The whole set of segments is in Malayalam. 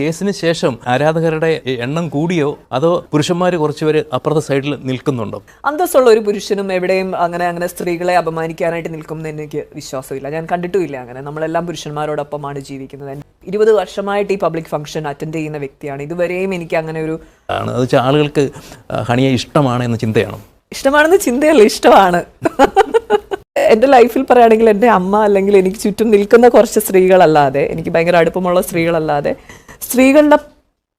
കേസിന് ശേഷം ആരാധകരുടെ എണ്ണം കൂടിയോ? അതോ പുരുഷന്മാർ കുറച്ചുപേര് അപ്പുറത്തെ സൈഡിൽ നിൽക്കുന്നുണ്ടോ? അന്തസ്സുള്ള ഒരു പുരുഷനും എവിടെയും അങ്ങനെ അങ്ങനെ സ്ത്രീകളെ അപമാനിക്കാനായിട്ട് നിൽക്കുമെന്ന് എനിക്ക് വിശ്വാസമില്ല. ഞാൻ കണ്ടിട്ടുമില്ല അങ്ങനെ. നമ്മളെല്ലാം പുരുഷന്മാരോടൊപ്പമാണ് ജീവിക്കുന്നത്. ഇരുപത് വർഷമായിട്ട് ഈ പബ്ലിക് ഫംഗ്ഷൻ അറ്റൻഡ് ചെയ്യുന്ന വ്യക്തിയാണ്. ഇതുവരെയും എനിക്ക് അങ്ങനെ ഒരു ആണ്. അത് വെച്ചാൽ ആളുകൾക്ക് ഹണിയെ ഇഷ്ടമാണ് എന്ന ചിന്തയാണ്? ഇഷ്ടമാണെന്ന് ചിന്തയല്ല ഇഷ്ടമാണ്. എന്റെ ലൈഫിൽ പറയുകയാണെങ്കിൽ എന്റെ അമ്മ അല്ലെങ്കിൽ എനിക്ക് ചുറ്റും നിൽക്കുന്ന കുറച്ച് സ്ത്രീകളല്ലാതെ എനിക്ക് ഭയങ്കര അടുപ്പമുള്ള സ്ത്രീകളല്ലാതെ സ്ത്രീകളുടെ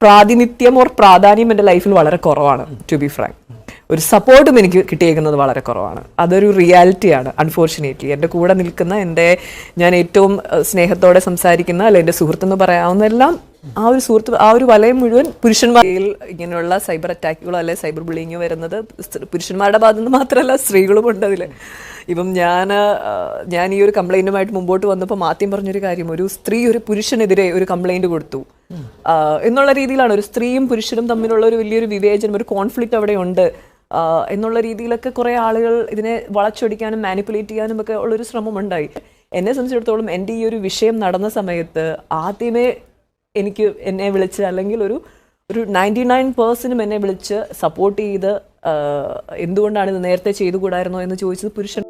പ്രാതിനിധ്യം ഓർ പ്രാധാന്യം എന്റെ ലൈഫിൽ വളരെ കുറവാണ് ടു ബി ഫ്രാങ്ക് ഒരു സപ്പോർട്ടും എനിക്ക് കിട്ടിയേക്കുന്നത് വളരെ കുറവാണ്. അതൊരു റിയാലിറ്റിയാണ് അൺഫോർച്ചുനേറ്റ്ലി എന്റെ കൂടെ നിൽക്കുന്ന എന്റെ ഞാൻ ഏറ്റവും സ്നേഹത്തോടെ സംസാരിക്കുന്ന അല്ലെ എന്റെ സുഹൃത്തെന്ന് പറയാവുന്ന എല്ലാം ആ ഒരു സുഹൃത്ത് ആ ഒരു വലയം മുഴുവൻ പുരുഷന്മാരിൽ ഇങ്ങനെയുള്ള സൈബർ അറ്റാക്കുകളോ അല്ലെ സൈബർ ബുള്ളിങ്ങോ വരുന്നത് പുരുഷന്മാരുടെ ഭാഗത്തു മാത്രമല്ല സ്ത്രീകളും ഉണ്ട് അതിൽ ഇപ്പം ഞാൻ ഞാൻ ഈ ഒരു കംപ്ലൈന്റുമായിട്ട് മുമ്പോട്ട് വന്നപ്പോൾ മാത്യം പറഞ്ഞൊരു കാര്യം ഒരു സ്ത്രീ ഒരു പുരുഷനെതിരെ ഒരു കംപ്ലൈന്റ് കൊടുത്തു. എന്നുള്ള രീതിയിലാണ് ഒരു സ്ത്രീയും പുരുഷനും തമ്മിലുള്ള ഒരു വലിയൊരു വിവേചനം ഒരു കോൺഫ്ലിക്റ്റ് അവിടെ ഉണ്ട്. എന്നുള്ള രീതിയിലൊക്കെ കുറേ ആളുകൾ ഇതിനെ വളച്ചൊടിക്കാനും മാനിപ്പുലേറ്റ് ചെയ്യാനും ഒക്കെ ഉള്ളൊരു ശ്രമമുണ്ടായി. എന്നെ സംബന്ധിച്ചിടത്തോളം എന്റെ ഈ ഒരു വിഷയം നടന്ന സമയത്ത് ആദ്യമേ എനിക്ക് എന്നെ വിളിച്ച് അല്ലെങ്കിൽ ഒരു ഒരു നയന്റി നയൻ പേഴ്സന്റും എന്നെ വിളിച്ച് സപ്പോർട്ട് ചെയ്ത് എന്തുകൊണ്ടാണ് ഇത് നേരത്തെ ചെയ്തുകൂടായിരുന്നോ എന്ന് ചോദിച്ചത് പുരുഷൻ.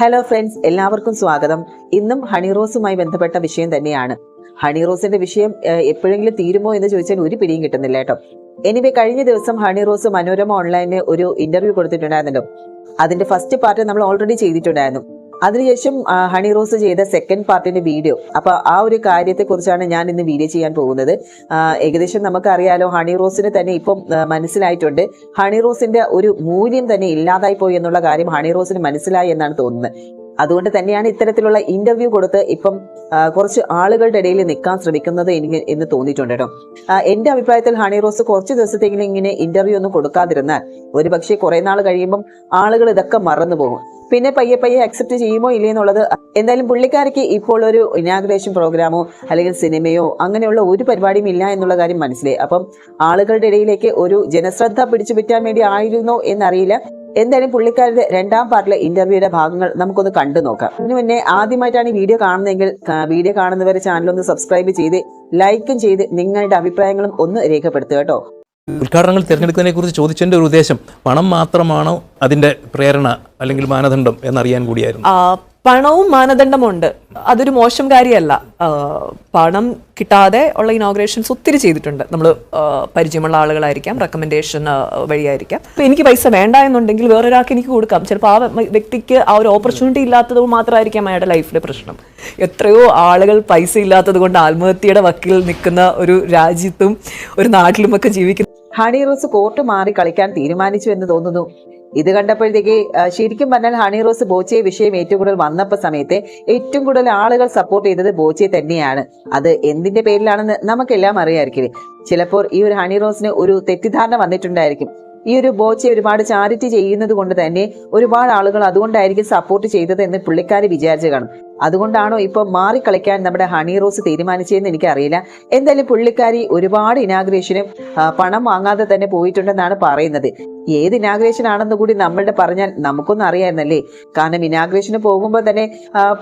ഹലോ ഫ്രണ്ട്സ് എല്ലാവർക്കും സ്വാഗതം. ഇന്നും ഹണി റോസുമായി ബന്ധപ്പെട്ട വിഷയം തന്നെയാണ്. ഹണി റോസിന്റെ വിഷയം എപ്പോഴെങ്കിലും തീരുമോ എന്ന് ചോദിച്ചാൽ ഒരു പിടിയും കിട്ടുന്നില്ല കേട്ടോ. എനിവേ കഴിഞ്ഞ ദിവസം ഹണി റോസ് മനോരമ ഓൺലൈനിൽ ഒരു ഇന്റർവ്യൂ കൊടുത്തിട്ടുണ്ടായിരുന്നല്ലോ. അതിന്റെ ഫസ്റ്റ് പാർട്ട് നമ്മൾ ഓൾറെഡി ചെയ്തിട്ടുണ്ടായിരുന്നു. അതിനുശേഷം ഹണി റോസ് ചെയ്ത സെക്കൻഡ് പാർട്ടിന്റെ വീഡിയോ അപ്പൊ ആ ഒരു കാര്യത്തെ കുറിച്ചാണ് ഞാൻ ഇന്ന് വീഡിയോ ചെയ്യാൻ പോകുന്നത്. ഏകദേശം നമുക്കറിയാലോ ഹണി റോസിന് തന്നെ ഇപ്പം മനസ്സിലായിട്ടുണ്ട്. ഹണി റോസിന്റെ ഒരു മൂല്യം തന്നെ ഇല്ലാതായി പോയി എന്നുള്ള കാര്യം ഹണി റോസിന് മനസ്സിലായി എന്നാണ് തോന്നുന്നത്. അതുകൊണ്ട് തന്നെയാണ് ഇത്തരത്തിലുള്ള ഇന്റർവ്യൂ കൊടുത്ത് ഇപ്പം കുറച്ച് ആളുകളുടെ ഇടയിൽ നിൽക്കാൻ ശ്രമിക്കുന്നത് എനിക്ക് എന്ന് തോന്നിയിട്ടുണ്ട് കേട്ടോ. എന്റെ അഭിപ്രായത്തിൽ ഹണി റോസ് കുറച്ച് ദിവസത്തെങ്കിലും ഇങ്ങനെ ഇന്റർവ്യൂ ഒന്നും കൊടുക്കാതിരുന്നാൽ ഒരു പക്ഷേ കുറെ നാൾ കഴിയുമ്പം ആളുകൾ ഇതൊക്കെ മറന്നു പോകും. പിന്നെ പയ്യെ പയ്യെ അക്സെപ്റ്റ് ചെയ്യുമോ ഇല്ലേ എന്നുള്ളത് എന്തായാലും പുള്ളിക്കാർക്ക് ഇപ്പോൾ ഒരു ഇനാഗ്രേഷൻ പ്രോഗ്രാമോ അല്ലെങ്കിൽ സിനിമയോ അങ്ങനെയുള്ള ഒരു പരിപാടിയും ഇല്ല എന്നുള്ള കാര്യം മനസ്സിലായി. അപ്പം ആളുകളുടെ ഇടയിലേക്ക് ഒരു ജനശ്രദ്ധ പിടിച്ചു പറ്റാൻ വേണ്ടി ആയിരുന്നോ എന്നറിയില്ല. എന്തായാലും പുള്ളിക്കാരുടെ രണ്ടാം പാർട്ടിലെ ഇന്റർവ്യൂയുടെ ഭാഗങ്ങൾ നമുക്കൊന്ന് കണ്ടു നോക്കാം. അതിനു മുന്നേ ആദ്യമായിട്ടാണ് ഈ വീഡിയോ കാണുന്നതെങ്കിൽ വീഡിയോ കാണുന്നവരെ ചാനൽ ഒന്ന് സബ്സ്ക്രൈബ് ചെയ്ത് ലൈക്കും ചെയ്ത് നിങ്ങളുടെ അഭിപ്രായങ്ങളും ഒന്ന് രേഖപ്പെടുത്തുക കേട്ടോ. ഉദ്ഘാടനങ്ങൾ തിരഞ്ഞെടുക്കുന്നതിനെ കുറിച്ച് ചോദിച്ചതിന്റെ ഒരു ഉദ്ദേശം പണം മാത്രമാണോ അതിന്റെ പ്രേരണ അല്ലെങ്കിൽ മാനദണ്ഡം എന്നറിയാൻ കൂടിയായിരുന്നു? പണവും മാനദണ്ഡമുണ്ട്. അതൊരു മോശം കാര്യമല്ല. പണം കിട്ടാതെ ഉള്ള ഇനോഗ്രേഷൻസ് ഒത്തിരി ചെയ്തിട്ടുണ്ട്. നമ്മൾ പരിചയമുള്ള ആളുകളായിരിക്കാം റെക്കമെൻഡേഷൻ വഴിയായിരിക്കാം. അപ്പം എനിക്ക് പൈസ വേണ്ട എന്നുണ്ടെങ്കിൽ വേറൊരാൾക്ക് എനിക്ക് കൊടുക്കാം. ചിലപ്പോൾ ആ വ്യക്തിക്ക് ആ ഒരു ഓപ്പർച്യൂണിറ്റി ഇല്ലാത്തത് മാത്രമായിരിക്കാം അയാളുടെ ലൈഫിലെ പ്രശ്നം. എത്രയോ ആളുകൾ പൈസ ഇല്ലാത്തത് കൊണ്ട് ആത്മഹത്യയുടെ വക്കിൽ നിൽക്കുന്ന ഒരു രാജ്യത്തും ഒരു നാട്ടിലുമൊക്കെ ജീവിക്കുന്നു ഹണി റോസ് കോർട്ട് മാറി കളിക്കാൻ തീരുമാനിച്ചു എന്ന് തോന്നുന്നു. ഇത് കണ്ടപ്പോഴത്തേക്ക് ശരിക്കും പറഞ്ഞാൽ ഹണി റോസ് ബോച്ചയെ വിഷയം ഏറ്റവും കൂടുതൽ വന്നപ്പോ സമയത്ത് ഏറ്റവും കൂടുതൽ ആളുകൾ സപ്പോർട്ട് ചെയ്തത് ബോച്ചയെ തന്നെയാണ്. അത് എന്തിന്റെ പേരിലാണെന്ന് നമുക്കെല്ലാം അറിയാമായിരിക്കും ചിലപ്പോൾ ഈ ഒരു ഹണി റോസിന് ഒരു തെറ്റിദ്ധാരണ വന്നിട്ടുണ്ടായിരിക്കും. ഈ ഒരു ബോച്ചെ ഒരുപാട് ചാരിറ്റി ചെയ്യുന്നത് കൊണ്ട് തന്നെ ഒരുപാട് ആളുകൾ അതുകൊണ്ടായിരിക്കും സപ്പോർട്ട് ചെയ്തത് എന്ന് പുള്ളിക്കാരി വിചാരിച്ചു കാണും. അതുകൊണ്ടാണോ ഇപ്പൊ മാറിക്കളിക്കാൻ നമ്മുടെ ഹണി റോസ് തീരുമാനിച്ചതെന്ന് എനിക്കറിയില്ല. എന്തായാലും പുള്ളിക്കാരി ഒരുപാട് ഇനാഗ്രേഷനും പണം വാങ്ങാതെ തന്നെ പോയിട്ടുണ്ടെന്നാണ് പറയുന്നത്. ഏത് ഇനാഗ്രേഷൻ ആണെന്ന് കൂടി നമ്മളുടെ പറഞ്ഞാൽ നമുക്കൊന്നും അറിയായിരുന്നല്ലേ കാരണം ഇനാഗ്രേഷന് പോകുമ്പോൾ തന്നെ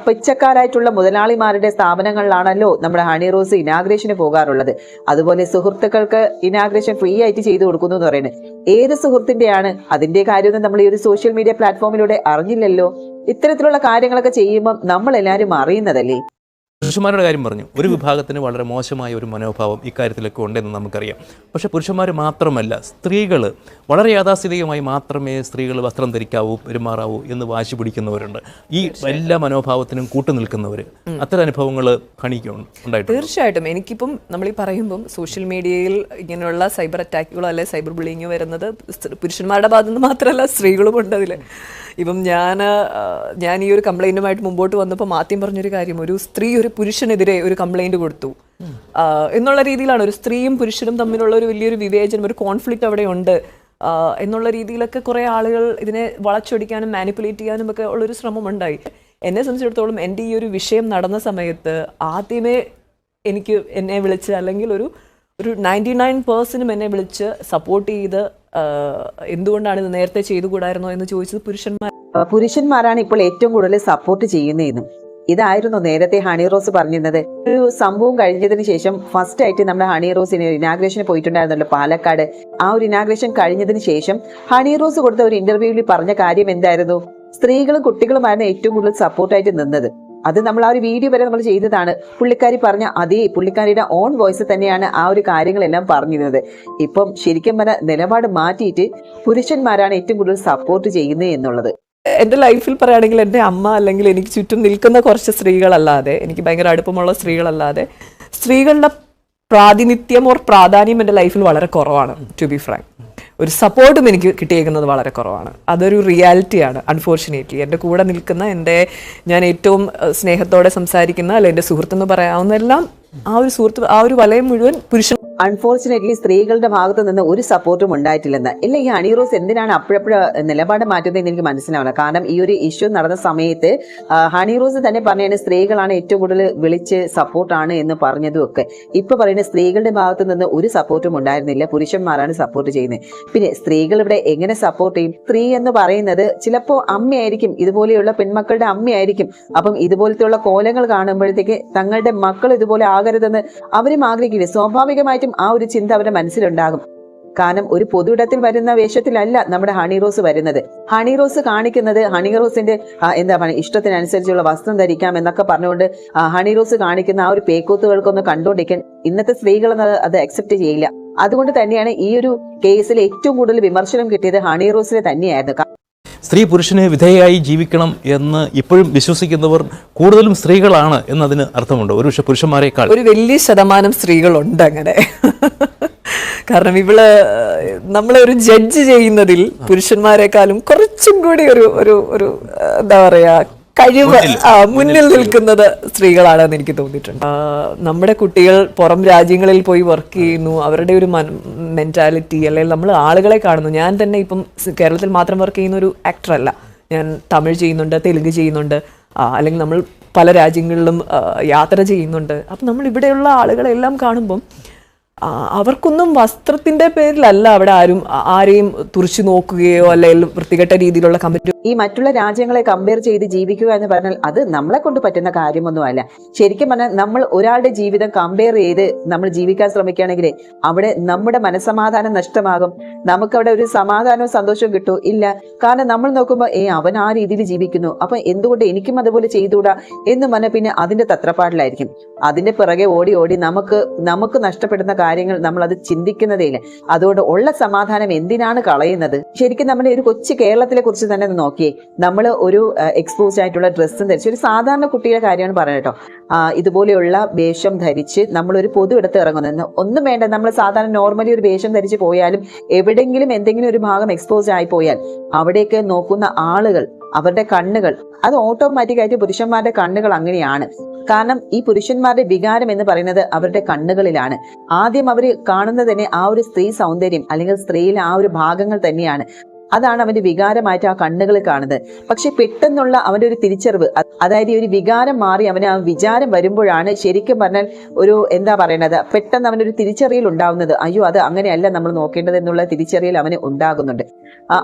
പിച്ചക്കാരായിട്ടുള്ള മുതലാളിമാരുടെ സ്ഥാപനങ്ങളിലാണല്ലോ നമ്മുടെ ഹണി റോസ് ഇനാഗ്രേഷന് പോകാറുള്ളത്. അതുപോലെ സുഹൃത്തുക്കൾക്ക് ഇനാഗ്രേഷൻ ഫ്രീ ആയിട്ട് ചെയ്തു കൊടുക്കുന്നു എന്ന് പറയുന്നത്. ഏത് സുഹൃത്തിന്റെയാണ് അതിന്റെ കാര്യമൊന്നും നമ്മൾ ഈ ഒരു സോഷ്യൽ മീഡിയ പ്ലാറ്റ്ഫോമിലൂടെ അറിഞ്ഞില്ലല്ലോ. ഇത്തരത്തിലുള്ള കാര്യങ്ങളൊക്കെ ചെയ്യുമ്പോൾ നമ്മൾ എല്ലാവരും അറിയുന്നതല്ലേ? പുരുഷന്മാരുടെ കാര്യം പറഞ്ഞു. ഒരു വിഭാഗത്തിന് വളരെ മോശമായ ഒരു മനോഭാവം ഇക്കാര്യത്തിലൊക്കെ ഉണ്ടെന്ന് നമുക്കറിയാം. പക്ഷെ പുരുഷന്മാർ മാത്രമല്ല സ്ത്രീകൾ വളരെ യാഥാസ്ഥിതികമായി മാത്രമേ സ്ത്രീകൾ വസ്ത്രം ധരിക്കാവൂ പെരുമാറാവൂ എന്ന് വാശി പിടിക്കുന്നവരുണ്ട്. ഈ എല്ലാ മനോഭാവത്തിനും കൂട്ടു നിൽക്കുന്നവർ അത്തരം അനുഭവങ്ങൾ ഉണ്ടായിട്ടുണ്ട്. തീർച്ചയായിട്ടും. എനിക്കിപ്പം നമ്മൾ ഈ പറയുമ്പം സോഷ്യൽ മീഡിയയിൽ ഇങ്ങനെയുള്ള സൈബർ അറ്റാക്കുകളോ അല്ലെ സൈബർ ബുള്ളിങ്ങോ വരുന്നത് പുരുഷന്മാരുടെ ഭാഗത്തു നിന്ന് മാത്രമല്ല സ്ത്രീകളും ഉണ്ട് അതിൽ ഇപ്പം ഞാൻ ഞാൻ ഈ ഒരു കംപ്ലൈന്റുമായിട്ട് മുമ്പോട്ട് വന്നപ്പോൾ മാത്യം പറഞ്ഞൊരു കാര്യം. ഒരു സ്ത്രീ ഒരു പുരുഷനെതിരെ ഒരു കംപ്ലൈന്റ് കൊടുത്തു. എന്നുള്ള രീതിയിലാണ്. ഒരു സ്ത്രീയും പുരുഷനും തമ്മിലുള്ള ഒരു വലിയൊരു വിവേചനം ഒരു കോൺഫ്ലിക്റ്റ് അവിടെ ഉണ്ട്. എന്നുള്ള രീതിയിലൊക്കെ കുറേ ആളുകൾ ഇതിനെ വളച്ചൊടിക്കാനും മാനിപ്പുലേറ്റ് ചെയ്യാനും ഒക്കെ ഉള്ളൊരു ശ്രമമുണ്ടായി എന്നെ സംബന്ധിച്ചിടത്തോളം എന്റെ ഈ ഒരു വിഷയം നടന്ന സമയത്ത് ആദ്യമേ എനിക്ക് എന്നെ വിളിച്ച് അല്ലെങ്കിൽ ഒരു ഒരു നയന്റി നയൻ പേഴ്സണും എന്നെ വിളിച്ച് സപ്പോർട്ട് ചെയ്ത് എന്തുകൊണ്ടാണ് ഇത് നേരത്തെ ചെയ്തുകൂടായിരുന്നോ എന്ന് ചോദിച്ചത് പുരുഷന്മാർ. പുരുഷന്മാരാണ് ഇപ്പോൾ ഏറ്റവും കൂടുതൽ സപ്പോർട്ട് ചെയ്യുന്നതെന്നും. ഇതായിരുന്നു നേരത്തെ ഹണി റോസ് പറഞ്ഞിരുന്നത്. ഒരു സംഭവം കഴിഞ്ഞതിന് ശേഷം ഫസ്റ്റ് ആയിട്ട് നമ്മുടെ ഹണി റോസിന് ഇനാഗ്രേഷന് പോയിട്ടുണ്ടായിരുന്നല്ലോ പാലക്കാട്. ആ ഒരു ഇനാഗ്രേഷൻ കഴിഞ്ഞതിന് ശേഷം ഹണി റോസ് കൊടുത്ത ഒരു ഇന്റർവ്യൂവിൽ പറഞ്ഞ കാര്യം എന്തായിരുന്നു? സ്ത്രീകളും കുട്ടികളുമായിരുന്നു ഏറ്റവും കൂടുതൽ സപ്പോർട്ടായിട്ട് നിന്നത്. അത് നമ്മൾ ആ ഒരു വീഡിയോ വരെ നമ്മൾ ചെയ്തതാണ്. പുള്ളിക്കാരി പറഞ്ഞ അതേ പുള്ളിക്കാരിയുടെ ഓൺ വോയിസ് തന്നെയാണ് ആ ഒരു കാര്യങ്ങളെല്ലാം പറഞ്ഞിരുന്നത്. ഇപ്പം ശരിക്കും പറഞ്ഞ നിലപാട് മാറ്റിയിട്ട് പുരുഷന്മാരാണ് ഏറ്റവും കൂടുതൽ സപ്പോർട്ട് ചെയ്യുന്നത് എന്നുള്ളത്. എന്റെ ലൈഫിൽ പറയുകയാണെങ്കിൽ എന്റെ അമ്മ അല്ലെങ്കിൽ എനിക്ക് ചുറ്റും നിൽക്കുന്ന കുറച്ച് സ്ത്രീകളല്ലാതെ എനിക്ക് ഭയങ്കര അടുപ്പമുള്ള സ്ത്രീകളല്ലാതെ സ്ത്രീകളുടെ പ്രാതിനിധ്യം ഓർ പ്രാധാന്യം എന്റെ ലൈഫിൽ വളരെ കുറവാണ് ടു ബി ഫ്രാങ്ക് ഒരു സപ്പോർട്ടും എനിക്ക് കിട്ടിയേക്കുന്നത് വളരെ കുറവാണ്. അതൊരു റിയാലിറ്റിയാണ് അൺഫോർച്ചുനേറ്റ്ലി എന്റെ കൂടെ നിൽക്കുന്ന എന്റെ ഞാൻ ഏറ്റവും സ്നേഹത്തോടെ സംസാരിക്കുന്ന അല്ലെ എന്റെ സുഹൃത്തെന്ന് പറയാവുന്ന എല്ലാം ആ ഒരു സുഹൃത്ത് ആ ഒരു വലയം മുഴുവൻ പുരുഷൻ അൺഫോർച്ചുനേറ്റ്ലി സ്ത്രീകളുടെ ഭാഗത്ത് നിന്ന് ഒരു സപ്പോർട്ടും ഉണ്ടായിട്ടില്ലെന്ന്. ഇല്ല ഈ ഹണി റോസ് എന്തിനാണ് അപ്പോഴപ്പോഴും നിലപാട് മാറ്റുന്നതെന്ന് എനിക്ക് മനസ്സിലാവണം കാരണം ഈ ഒരു ഇഷ്യൂ നടന്ന സമയത്ത് ഹണി റോസ് തന്നെ പറഞ്ഞാണ് സ്ത്രീകളാണ് ഏറ്റവും കൂടുതൽ വിളിച്ച് സപ്പോർട്ടാണ് എന്ന് പറഞ്ഞതും ഒക്കെ. ഇപ്പൊ പറയുന്ന സ്ത്രീകളുടെ ഭാഗത്ത് നിന്ന് ഒരു സപ്പോർട്ടും ഉണ്ടായിരുന്നില്ല. പുരുഷന്മാരാണ് സപ്പോർട്ട് ചെയ്യുന്നത്. പിന്നെ സ്ത്രീകൾ ഇവിടെ എങ്ങനെ സപ്പോർട്ട് ചെയ്യും? സ്ത്രീ എന്ന് പറയുന്നത് ചിലപ്പോൾ അമ്മയായിരിക്കും. ഇതുപോലെയുള്ള പെൺമക്കളുടെ അമ്മയായിരിക്കും. അപ്പം ഇതുപോലത്തെയുള്ള കോലങ്ങൾ കാണുമ്പോഴത്തേക്ക് തങ്ങളുടെ മക്കൾ ഇതുപോലെ ആകരുതെന്ന് അവരും ആഗ്രഹിക്കില്ല? സ്വാഭാവികമായിട്ടും ആ ഒരു ചിന്ത അവരുടെ മനസ്സിലുണ്ടാകും. കാരണം ഒരു പൊതുയിടത്തിൽ വരുന്ന വേഷത്തിലല്ല നമ്മുടെ ഹണി റോസ് വരുന്നത്. ഹണി റോസ് കാണിക്കുന്നത് ഹണി റോസിന്റെ എന്താ പറയുക ഇഷ്ടത്തിനനുസരിച്ചുള്ള വസ്ത്രം ധരിക്കാം എന്നൊക്കെ പറഞ്ഞുകൊണ്ട് ഹണി റോസ് കാണിക്കുന്ന ആ ഒരു പേക്കൂത്തുകൾക്കൊന്ന് കണ്ടുകൊണ്ടിരിക്കാൻ ഇന്നത്തെ സ്ത്രീകൾ അത് അക്സെപ്റ്റ് ചെയ്യില്ല. അതുകൊണ്ട് തന്നെയാണ് ഈ ഒരു കേസിൽ ഏറ്റവും കൂടുതൽ വിമർശനം കിട്ടിയത് ഹണി റോസിനെ തന്നെയായിരുന്നു. സ്ത്രീ പുരുഷന് വിധേയയായി ജീവിക്കണം എന്ന് ഇപ്പോഴും വിശ്വസിക്കുന്നവർ കൂടുതലും സ്ത്രീകളാണ് എന്നതിന് അർത്ഥമുണ്ട്. ഒരു പക്ഷെ പുരുഷന്മാരെക്കാൾ. ഒരു വലിയ ശതമാനം സ്ത്രീകളുണ്ട് അങ്ങനെ. കാരണം ഇവൾ നമ്മളെ ഒരു ജഡ്ജ് ചെയ്യുന്നതിൽ പുരുഷന്മാരെക്കാളും കുറച്ചും കൂടി ഒരു ഒരു ഒരു എന്താ പറയാ കഴിവ് മുന്നിൽ നിൽക്കുന്നത് സ്ത്രീകളാണെന്ന് എനിക്ക് തോന്നിയിട്ടുണ്ട്. നമ്മുടെ കുട്ടികൾ പുറം രാജ്യങ്ങളിൽ പോയി വർക്ക് ചെയ്യുന്നു. അവരുടെ ഒരു മെന്റാലിറ്റി അല്ലെങ്കിൽ നമ്മൾ ആളുകളെ കാണുന്നു. ഞാൻ തന്നെ ഇപ്പം കേരളത്തിൽ മാത്രം വർക്ക് ചെയ്യുന്ന ഒരു ആക്ടറല്ല ഞാൻ തമിഴ് ചെയ്യുന്നുണ്ട് തെലുങ്ക് ചെയ്യുന്നുണ്ട്. അല്ലെങ്കിൽ നമ്മൾ പല രാജ്യങ്ങളിലും യാത്ര ചെയ്യുന്നുണ്ട്. അപ്പം നമ്മൾ ഇവിടെയുള്ള ആളുകളെല്ലാം കാണുമ്പം അവർക്കൊന്നും വസ്ത്രത്തിന്റെ പേരിലല്ല അവിടെ ആരും ആരെയും തുറച്ചു നോക്കുകയോ അല്ലെങ്കിൽ വൃത്തികെട്ട രീതിയിലുള്ള കമ്പനി ഈ മറ്റുള്ള രാജ്യങ്ങളെ കമ്പയർ ചെയ്ത് ജീവിക്കുക എന്ന് പറഞ്ഞാൽ അത് നമ്മളെ കൊണ്ട് പറ്റുന്ന കാര്യമൊന്നുമല്ല. ശരിക്കും പറഞ്ഞാൽ നമ്മൾ ഒരാളുടെ ജീവിതം കമ്പയർ ചെയ്ത് നമ്മൾ ജീവിക്കാൻ ശ്രമിക്കുകയാണെങ്കിൽ അവിടെ നമ്മുടെ മനസമാധാനം നഷ്ടമാകും. നമുക്ക് അവിടെ ഒരു സമാധാനവും സന്തോഷവും കിട്ടൂ. ഇല്ല. കാരണം നമ്മൾ നോക്കുമ്പോൾ ഏ അവൻ ആ രീതിയിൽ ജീവിക്കുന്നു. അപ്പൊ എന്തുകൊണ്ട് എനിക്കും അതുപോലെ ചെയ്തുകൂടാ? എന്ന് പറഞ്ഞാൽ പിന്നെ അതിന്റെ തത്രപ്പാടിലായിരിക്കും. അതിന്റെ പിറകെ ഓടി ഓടി നമുക്ക് നമുക്ക് നഷ്ടപ്പെടുന്ന കാര്യങ്ങൾ നമ്മൾ അത് ചിന്തിക്കുന്നതേ ഇല്ല അതുകൊണ്ട് ഉള്ള സമാധാനം എന്തിനാണ് കളയുന്നത്? ശരിക്കും നമ്മുടെ ഒരു കൊച്ചു കേരളത്തിലെ കുറിച്ച് തന്നെ നോക്കിയേ. നമ്മൾ ഒരു എക്സ്പോസ് ആയിട്ടുള്ള ഡ്രസ്സും ധരിച്ച് ഒരു സാധാരണ കുട്ടിയുടെ കാര്യമാണ് പറയുന്നത് കേട്ടോ. ഇതുപോലെയുള്ള വേഷം ധരിച്ച് നമ്മൾ ഒരു പൊതു എടുത്ത് ഇറങ്ങുന്നത്. ഒന്നും വേണ്ട നമ്മൾ സാധാരണ നോർമലി ഒരു വേഷം ധരിച്ച് പോയാലും എവിടെങ്കിലും എന്തെങ്കിലും ഒരു ഭാഗം എക്സ്പോസ് ആയി പോയാൽ അവിടേക്ക് നോക്കുന്ന ആളുകൾ അവരുടെ കണ്ണുകൾ അത് ഓട്ടോമാറ്റിക് ആയിട്ട് പുരുഷന്മാരുടെ കണ്ണുകൾ അങ്ങനെയാണ്. കാരണം ഈ പുരുഷന്മാരുടെ വികാരം എന്ന് പറയുന്നത് അവരുടെ കണ്ണുകളിലാണ്. ആദ്യം അവർ കാണുന്നത് തന്നെ ആ ഒരു സ്ത്രീ സൗന്ദര്യം അല്ലെങ്കിൽ സ്ത്രീയിലെ ആ ഒരു ഭാഗങ്ങൾ തന്നെയാണ്. അതാണ് അവന്റെ വികാരമായിട്ട് ആ കണ്ണുകൾ കാണുന്നത്. പക്ഷെ പെട്ടെന്നുള്ള അവന്റെ ഒരു തിരിച്ചറിവ് അതായത് ഒരു വികാരം മാറി അവന് ആ വിചാരം വരുമ്പോഴാണ് ശരിക്കും പറഞ്ഞാൽ ഒരു എന്താ പറയണത് പെട്ടെന്ന് അവനൊരു തിരിച്ചറിയൽ ഉണ്ടാവുന്നത്. അയ്യോ അത് അങ്ങനെയല്ല നമ്മൾ നോക്കേണ്ടത് എന്നുള്ള തിരിച്ചറിയൽ അവന് ഉണ്ടാകുന്നുണ്ട്.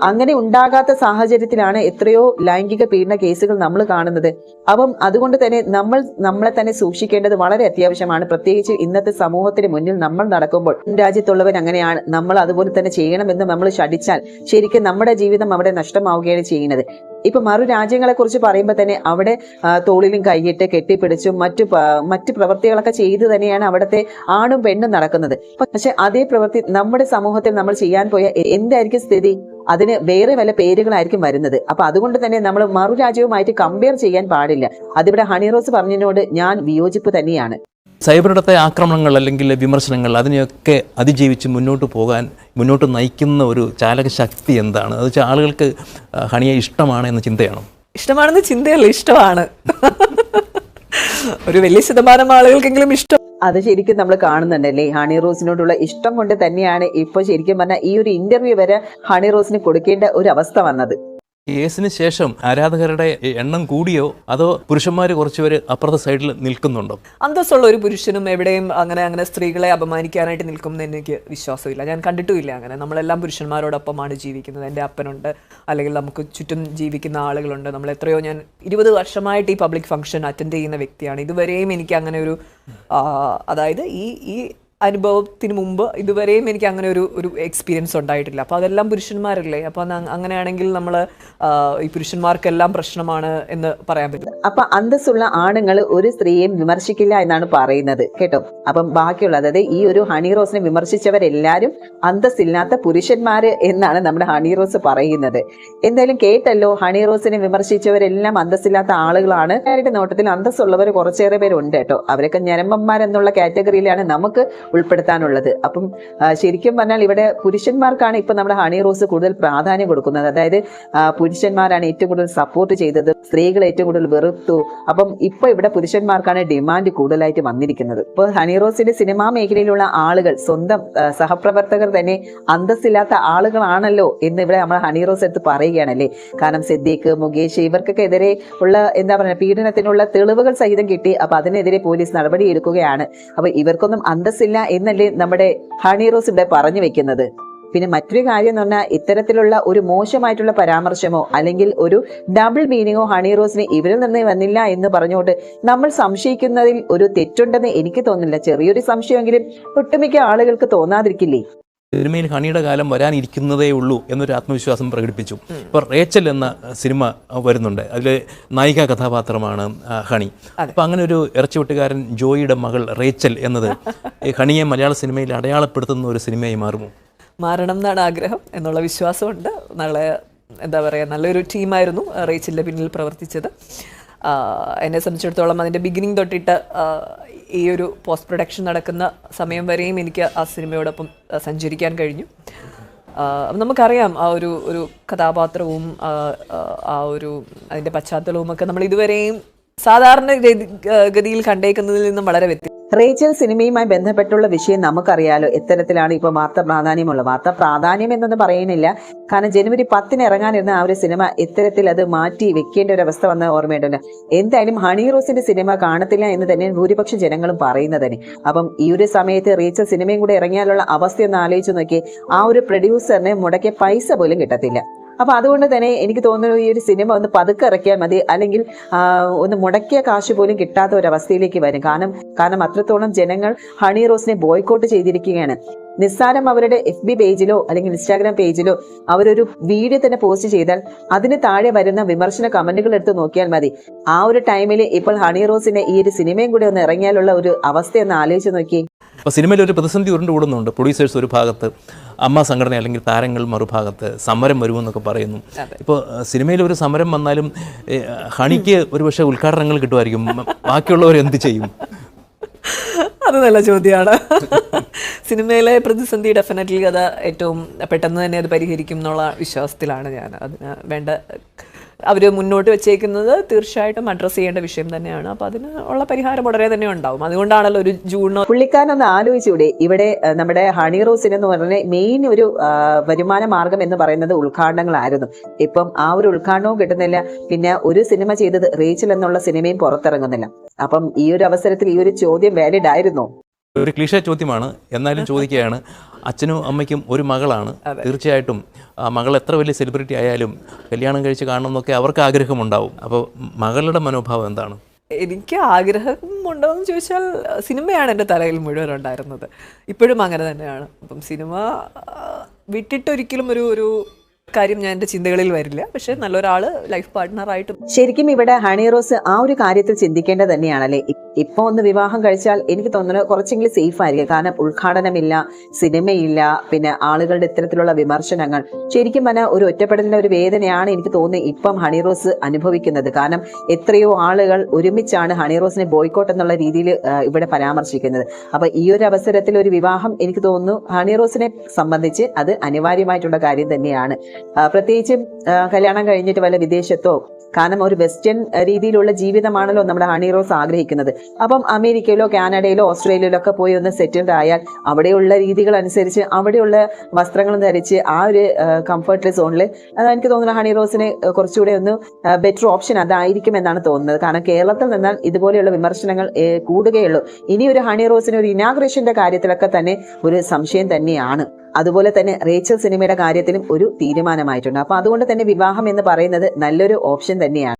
അങ്ങനെ ഉണ്ടാകാത്ത സാഹചര്യത്തിലാണ് എത്രയോ ലൈംഗിക പീഡന കേസുകൾ നമ്മൾ കാണുന്നത്. അപ്പം അതുകൊണ്ട് തന്നെ നമ്മൾ നമ്മളെ തന്നെ സൂക്ഷിക്കേണ്ടത് വളരെ അത്യാവശ്യമാണ്. പ്രത്യേകിച്ച് ഇന്നത്തെ സമൂഹത്തിന് മുന്നിൽ നമ്മൾ നടക്കുമ്പോൾ രാജ്യത്തുള്ളവൻ അങ്ങനെയാണ്. നമ്മൾ അതുപോലെ തന്നെ ചെയ്യണമെന്ന് നമ്മൾ ശഠിച്ചാൽ ശരിക്കും നമ്മുടെ ജീവിതം അവിടെ നഷ്ടമാവുകയാണ് ചെയ്യുന്നത്. ഇപ്പൊ മറു രാജ്യങ്ങളെ കുറിച്ച് പറയുമ്പോൾ തന്നെ അവിടെ തോളിലും കൈയിട്ട് കെട്ടിപ്പിടിച്ചും മറ്റു മറ്റു പ്രവൃത്തികളൊക്കെ ചെയ്ത് തന്നെയാണ് അവിടുത്തെ ആണും പെണ്ണും നടക്കുന്നത്. പക്ഷെ അതേ പ്രവൃത്തി നമ്മുടെ സമൂഹത്തിൽ നമ്മൾ ചെയ്യാൻ പോയ എന്തായിരിക്കും സ്ഥിതി? അതിന് വേറെ വല്ല പേരുകളായിരിക്കും വരുന്നത്. അപ്പൊ അതുകൊണ്ട് തന്നെ നമ്മൾ മറു രാജ്യവുമായിട്ട് കമ്പയർ ചെയ്യാൻ പാടില്ല. അതിവിടെ ഹണി റോസ് പറഞ്ഞതിനോട് ഞാൻ വിയോജിപ്പ് തന്നെയാണ്. സൈബറിടത്തെ ആക്രമണങ്ങൾ അല്ലെങ്കിൽ വിമർശനങ്ങൾ അതിനെയൊക്കെ അതിജീവിച്ച് മുന്നോട്ട് പോകാൻ മുന്നോട്ട് നയിക്കുന്ന ഒരു ചാലകശക്തി എന്താണ്? അത് വെച്ചാൽ ആളുകൾക്ക് ഹണിയെ ഇഷ്ടമാണ് എന്ന ചിന്തയാണോ? ഇഷ്ടമാണെന്ന് ചിന്തയല്ല ഇഷ്ടമാണ്. ഒരു വലിയ ശതമാനം ആളുകൾക്കെങ്കിലും ഇഷ്ടം. അത് ശരിക്കും നമ്മൾ കാണുന്നുണ്ടല്ലേ? ഹണി റോസിനോടുള്ള ഇഷ്ടം കൊണ്ട് തന്നെയാണ് ഇപ്പൊ ശരിക്കും പറഞ്ഞാൽ ഈ ഒരു ഇന്റർവ്യൂ വരെ ഹണി റോസിന് കൊടുക്കേണ്ട ഒരു അവസ്ഥ വന്നത്. കേസിന് ശേഷം ആരാധകരുടെ എണ്ണം കൂടിയോ? അതോ പുരുഷന്മാർ കുറച്ചുപേര് അപ്പുറത്തെ സൈഡിൽ നിൽക്കുന്നുണ്ടോ? അന്തസ്സുള്ള ഒരു പുരുഷനും എവിടെയും അങ്ങനെ അങ്ങനെ സ്ത്രീകളെ അപമാനിക്കാനായിട്ട് നിൽക്കുമെന്ന് എനിക്ക് വിശ്വാസമില്ല. ഞാൻ കണ്ടിട്ടുമില്ല അങ്ങനെ. നമ്മളെല്ലാം പുരുഷന്മാരോടൊപ്പമാണ് ജീവിക്കുന്നത്. എന്റെ അപ്പനുണ്ട്. അല്ലെങ്കിൽ നമുക്ക് ചുറ്റും ജീവിക്കുന്ന ആളുകളുണ്ട്. നമ്മൾ എത്രയോ ഞാൻ ഇരുപത് വർഷമായിട്ട് ഈ പബ്ലിക് ഫംഗ്ഷൻ അറ്റൻഡ് ചെയ്യുന്ന വ്യക്തിയാണ്. ഇതുവരെയും എനിക്ക് അങ്ങനെ ഒരു അതായത് ഈ ഈ അനുഭവത്തിന് മുമ്പ് ഇതുവരെയും എനിക്ക് അങ്ങനെ ഒരു ഒരു എക്സ്പീരിയൻസ് ഉണ്ടായിട്ടില്ല. അപ്പോൾ അതെല്ലാം പുരുഷന്മാരല്ലേ? അപ്പോൾ അങ്ങനെയാണെങ്കിൽ നമ്മൾ ഈ പുരുഷന്മാർക്കെല്ലാം പ്രശ്നമാണ് എന്ന് പറയാൻ പറ്റും. അപ്പൊ അന്തസ്സുള്ള ആണുങ്ങൾ ഒരു സ്ത്രീയെയും വിമർശിക്കില്ല എന്നാണ് പറയുന്നത്. കേട്ടോ? അപ്പം ബാക്കിയുള്ള അതായത് ഈ ഒരു ഹണി റോസിനെ വിമർശിച്ചവരെല്ലാരും അന്തസ്സില്ലാത്ത പുരുഷന്മാര് എന്നാണ് നമ്മുടെ ഹണി റോസ് പറയുന്നത്. എന്തായാലും കേട്ടല്ലോ ഹണി റോസിനെ വിമർശിച്ചവരെല്ലാം അന്തസ്സില്ലാത്ത ആളുകളാണ്. നോട്ടത്തിൽ അന്തസ്സുള്ളവർ കുറച്ചേറെ പേരുണ്ട് കേട്ടോ. അവരൊക്കെ ഞരമ്പന്മാരെന്നുള്ള കാറ്റഗറിയിലാണ്. നമുക്ക് ഉൾപ്പെടുത്താനുള്ളത്. അപ്പം ശരിക്കും പറഞ്ഞാൽ ഇവിടെ പുരുഷന്മാർക്കാണ് ഇപ്പം നമ്മുടെ ഹണി റോസ് കൂടുതൽ പ്രാധാന്യം കൊടുക്കുന്നത്. അതായത് പുരുഷന്മാരാണ് ഏറ്റവും കൂടുതൽ സപ്പോർട്ട് ചെയ്തത്. സ്ത്രീകൾ ഏറ്റവും കൂടുതൽ വെറുത്തു. അപ്പം ഇപ്പൊ ഇവിടെ പുരുഷന്മാർക്കാണ് ഡിമാൻഡ് കൂടുതലായിട്ട് വന്നിരിക്കുന്നത്. ഇപ്പൊ ഹണി റോസിന്റെ സിനിമാ മേഖലയിലുള്ള ആളുകൾ സ്വന്തം സഹപ്രവർത്തകർ തന്നെ അന്തസ്സില്ലാത്ത ആളുകളാണല്ലോ എന്ന് ഇവിടെ നമ്മൾ ഹണി റോസ് എടുത്ത് പറയുകയാണല്ലേ. കാരണം സിദ്ദീഖ് മുകേഷ് ഇവർക്കൊക്കെ എതിരെ ഉള്ള എന്താ പറയുക പീഡനത്തിനുള്ള തെളിവുകൾ സഹിതം കിട്ടി. അപ്പൊ അതിനെതിരെ പോലീസ് നടപടി എടുക്കുകയാണ് അപ്പൊ ഇവർക്കൊന്നും അന്തസ്സില്ല എന്നല്ലേ നമ്മുടെ ഹണി റോസ് ഇവിടെ പറഞ്ഞു വെക്കുന്നത്. പിന്നെ മറ്റൊരു കാര്യം എന്ന് പറഞ്ഞാൽ ഇത്തരത്തിലുള്ള ഒരു മോശമായിട്ടുള്ള പരാമർശമോ അല്ലെങ്കിൽ ഒരു ഡബിൾ മീനിങ്ങോ ഹണി റോസിന് ഇവരിൽ നിന്ന് വന്നില്ല എന്ന് പറഞ്ഞുകൊണ്ട് നമ്മൾ സംശയിക്കുന്നതിൽ ഒരു തെറ്റുണ്ടെന്ന് എനിക്ക് തോന്നുന്നില്ല. ചെറിയൊരു സംശയമെങ്കിലും ഒട്ടുമിക്ക ആളുകൾക്ക് തോന്നാതിരിക്കില്ലേ? സിനിമയിൽ ഹണിയുടെ കാലം വരാനിരിക്കുന്നതേ ഉള്ളൂ എന്നൊരു ആത്മവിശ്വാസം പ്രകടിപ്പിച്ചു. ഇപ്പോൾ റേച്ചൽ എന്ന സിനിമ വരുന്നുണ്ട്. അതിൽ നായിക കഥാപാത്രമാണ് ഹണി. അപ്പോൾ അങ്ങനെ ഒരു ഇറച്ചിവെട്ടുകാരൻ ജോയിയുടെ മകൾ റേച്ചൽ എന്നത് ഈ ഹണിയെ മലയാള സിനിമയിൽ അടയാളപ്പെടുത്തുന്ന ഒരു സിനിമയായി മാറുമോ? മാറണം എന്നാണ് ആഗ്രഹം എന്നുള്ള വിശ്വാസമുണ്ട്. നാളെ എന്താ പറയുക നല്ലൊരു ടീമായിരുന്നു റേച്ചലിന്റെ പിന്നിൽ പ്രവർത്തിച്ചത്. എന്നെ സംബന്ധിച്ചിടത്തോളം അതിന്റെ ബിഗിനിങ് തൊട്ടിട്ട് ഈ ഒരു പോസ്റ്റ് പ്രൊഡക്ഷൻ നടക്കുന്ന സമയം വരെയും എനിക്ക് ആ സിനിമയോടൊപ്പം സഞ്ചരിക്കാൻ കഴിഞ്ഞു. നമുക്കറിയാം ആ ഒരു ഒരു കഥാപാത്രവും ആ, ഒരു അതിന്റെ പശ്ചാത്തലവും ഒക്കെ നമ്മൾ ഇതുവരെയും സാധാരണ ഗതിയിൽ കണ്ടേക്കുന്നതിൽ നിന്നും വളരെ റേച്ചൽ സിനിമയുമായി ബന്ധപ്പെട്ടുള്ള വിഷയം നമുക്കറിയാലോ. എത്തരത്തിലാണ് ഇപ്പോൾ വാർത്ത പ്രാധാന്യമുള്ള വാർത്ത പ്രാധാന്യം എന്നൊന്നും പറയുന്നില്ല. കാരണം ജനുവരി പത്തിന് ഇറങ്ങാനിരുന്ന ആ ഒരു സിനിമ ഇത്തരത്തിൽ അത് മാറ്റി വെക്കേണ്ട ഒരു അവസ്ഥ വന്ന ഓർമ്മയുണ്ടല്ലോ. എന്തായാലും ഹണി റോസിന്റെ സിനിമ കാണത്തില്ല എന്ന് തന്നെ ഭൂരിപക്ഷം ജനങ്ങളും പറയുന്നത് തന്നെ. അപ്പം ഈ ഒരു സമയത്ത് റേച്ചൽ സിനിമയും കൂടെ ഇറങ്ങിയാലുള്ള അവസ്ഥ ഒന്ന് ആലോചിച്ച് നോക്കി ആ ഒരു പ്രൊഡ്യൂസറിന് മുടക്കിയ പൈസ പോലും കിട്ടത്തില്ല. അപ്പൊ അതുകൊണ്ട് തന്നെ എനിക്ക് തോന്നുന്നു ഈ ഒരു സിനിമ ഒന്ന് പതുക്കെ ഇറക്കിയാൽ മതി. അല്ലെങ്കിൽ ഒന്ന് മുടക്കിയ കാശ് പോലും കിട്ടാത്ത ഒരു അവസ്ഥയിലേക്ക് വരും. കാരണം കാരണം അത്രത്തോളം ജനങ്ങൾ ഹണി റോസിനെ ബോയ്ക്കോട്ട് ചെയ്തിരിക്കുകയാണ്. നിസ്സാരം അവരുടെ എഫ് ബി പേജിലോ അല്ലെങ്കിൽ ഇൻസ്റ്റാഗ്രാം പേജിലോ അവരൊരു വീഡിയോ തന്നെ പോസ്റ്റ് ചെയ്താൽ അതിന് താഴെ വരുന്ന വിമർശന കമന്റുകൾ എടുത്ത് നോക്കിയാൽ മതി. ആ ഒരു ടൈമിൽ ഇപ്പോൾ ഹണി റോസിനെ ഈ ഒരു സിനിമയും കൂടി ഒന്ന് ഇറങ്ങിയാലുള്ള ഒരു അവസ്ഥ ഒന്ന് ആലോചിച്ച് നോക്കി അപ്പോൾ സിനിമയിൽ ഒരു പ്രതിസന്ധി ഉരുണ്ട് കൂടുന്നുണ്ട്. പ്രൊഡ്യൂസേഴ്സ് ഒരു ഭാഗത്ത് അമ്മ സംഘടന അല്ലെങ്കിൽ താരങ്ങൾ മറുഭാഗത്ത് സമരം വരുമെന്നൊക്കെ പറയുന്നു. ഇപ്പോൾ സിനിമയിൽ ഒരു സമരം വന്നാലും ഹണിക്ക് ഹണിക്ക് ഒരുപക്ഷെ ഉദ്ഘാടനങ്ങൾ കിട്ടുമായിരിക്കും. ബാക്കിയുള്ളവർ എന്ത് ചെയ്യും? അത് നല്ല ചോദ്യമാണ്. സിനിമയിലെ പ്രതിസന്ധി ഡെഫിനറ്റ്ലി കഥ ഏറ്റവും പെട്ടെന്ന് തന്നെ അത് പരിഹരിക്കും എന്നുള്ള വിശ്വാസത്തിലാണ് ഞാൻ. അതിന് വേണ്ട അവർ മുന്നോട്ട് വെച്ചേക്കുന്നത് തീർച്ചയായിട്ടും അഡ്രസ്സ് ചെയ്യേണ്ട വിഷയം തന്നെയാണ്. അപ്പോൾ അതിന് ഉള്ള പരിഹാരം ഉടനെ തന്നെ ഉണ്ടാവും. അതുകൊണ്ടാണല്ലോ ഒരു ജൂൺ പുള്ളിക്കാരനൊന്ന് ആലോചിച്ചൂടെ ഇവിടെ നമ്മുടെ ഹണി റോസിന് എന്ന് പറഞ്ഞ മെയിൻ ഒരു വരുമാന മാർഗം എന്ന് പറയുന്നത് ഉദ്ഘാടനങ്ങളായിരുന്നു. ഇപ്പം ആ ഒരു ഉദ്ഘാടനവും കിട്ടുന്നില്ല. പിന്നെ ഒരു സിനിമ ചെയ്തത് റീച്ചൽ എന്നുള്ള സിനിമയും പുറത്തിറങ്ങുന്നില്ല. അപ്പം ഈ ഒരു അവസരത്തിൽ ഈ ഒരു ചോദ്യം വാലിഡ് ആയിരുന്നോ? ഒരു ക്ലീഷ ചോദ്യമാണ്. എന്നാലും ചോദിക്കുകയാണ് അച്ഛനും അമ്മയ്ക്കും ഒരു മകളാണ്. തീർച്ചയായിട്ടും ആ മകൾ എത്ര വലിയ സെലിബ്രിറ്റി ആയാലും കല്യാണം കഴിച്ച് കാണണം എന്നൊക്കെ അവർക്ക് ആഗ്രഹമുണ്ടാവും. അപ്പോൾ മകളുടെ മനോഭാവം എന്താണ്? എനിക്ക് ആഗ്രഹം ഉണ്ടോ എന്ന് ചോദിച്ചാൽ സിനിമയാണ് എന്റെ തലയിൽ മുഴുവൻ ഉണ്ടായിരുന്നത്. ഇപ്പോഴും അങ്ങനെ തന്നെയാണ്. അപ്പം സിനിമ വിട്ടിട്ടൊരിക്കലും ഒരു ഒരു കാര്യം ഞാൻ എന്റെ ചിന്തകളിൽ വരില്ല. പക്ഷെ നല്ലൊരാൾ ലൈഫ് പാർട്ട്ണറായിട്ട് ശരിക്കും ഇവിടെ ഹണി റോസ് ആ ഒരു കാര്യത്തിൽ ചിന്തിക്കേണ്ടത് തന്നെയാണല്ലേ? ഇപ്പൊ ഒന്ന് വിവാഹം കഴിച്ചാൽ എനിക്ക് തോന്നുന്നത് കുറച്ചെങ്കിലും സേഫ് ആയിരിക്കും. കാരണം ഉദ്ഘാടനമില്ല സിനിമയില്ല പിന്നെ ആളുകളുടെ ഇത്തരത്തിലുള്ള വിമർശനങ്ങൾ. ശരിക്കും പറഞ്ഞ ഒരു ഒറ്റപ്പെടലിന്റെ ഒരു വേദനയാണ് എനിക്ക് തോന്നുന്നത് ഇപ്പം ഹണി റോസ് അനുഭവിക്കുന്നത്. കാരണം എത്രയോ ആളുകൾ ഒരുമിച്ചാണ് ഹണി റോസിനെ ബോയ്ക്കോട്ട് എന്നുള്ള രീതിയിൽ ഇവിടെ പരാമർശിക്കുന്നത്. അപ്പൊ ഈ ഒരു അവസരത്തിൽ ഒരു വിവാഹം എനിക്ക് തോന്നുന്നു ഹണി റോസിനെ സംബന്ധിച്ച് അത് അനിവാര്യമായിട്ടുള്ള കാര്യം തന്നെയാണ്. പ്രത്യേകിച്ചും കല്യാണം കഴിഞ്ഞിട്ട് വല്ല വിദേശത്തോ കാരണം ഒരു വെസ്റ്റേൺ രീതിയിലുള്ള ജീവിതമാണല്ലോ നമ്മുടെ ഹണി റോസ് ആഗ്രഹിക്കുന്നത്. അപ്പം അമേരിക്കയിലോ കാനഡയിലോ ഓസ്ട്രേലിയയിലോ ഒക്കെ പോയി ഒന്ന് സെറ്റിൽഡ് ആയാൽ അവിടെയുള്ള രീതികൾ അനുസരിച്ച് അവിടെയുള്ള വസ്ത്രങ്ങൾ ധരിച്ച് ആ ഒരു കംഫർട്ട് സോണിൽ അത് എനിക്ക് തോന്നുന്നു ഹണി റോസിന് കുറച്ചുകൂടെ ഒന്ന് ബെറ്റർ ഓപ്ഷൻ അതായിരിക്കും എന്നാണ് തോന്നുന്നത്. കാരണം കേരളത്തിൽ നിന്നാൽ ഇതുപോലെയുള്ള വിമർശനങ്ങൾ കൂടുകയുള്ളൂ. ഇനി ഒരു ഹണി റോസിന് ഒരു ഇനാഗ്രേഷന്റെ കാര്യത്തിലൊക്കെ തന്നെ ഒരു സംശയം തന്നെയാണ്. അതുപോലെ തന്നെ റേച്ചൽ സിനിമയുടെ കാര്യത്തിലും ഒരു തീരുമാനമായിട്ടുണ്ട്. അപ്പോൾ അതുകൊണ്ട് തന്നെ വിവാഹം എന്ന് പറയുന്നത് നല്ലൊരു ഓപ്ഷൻ തന്നെയാണ്.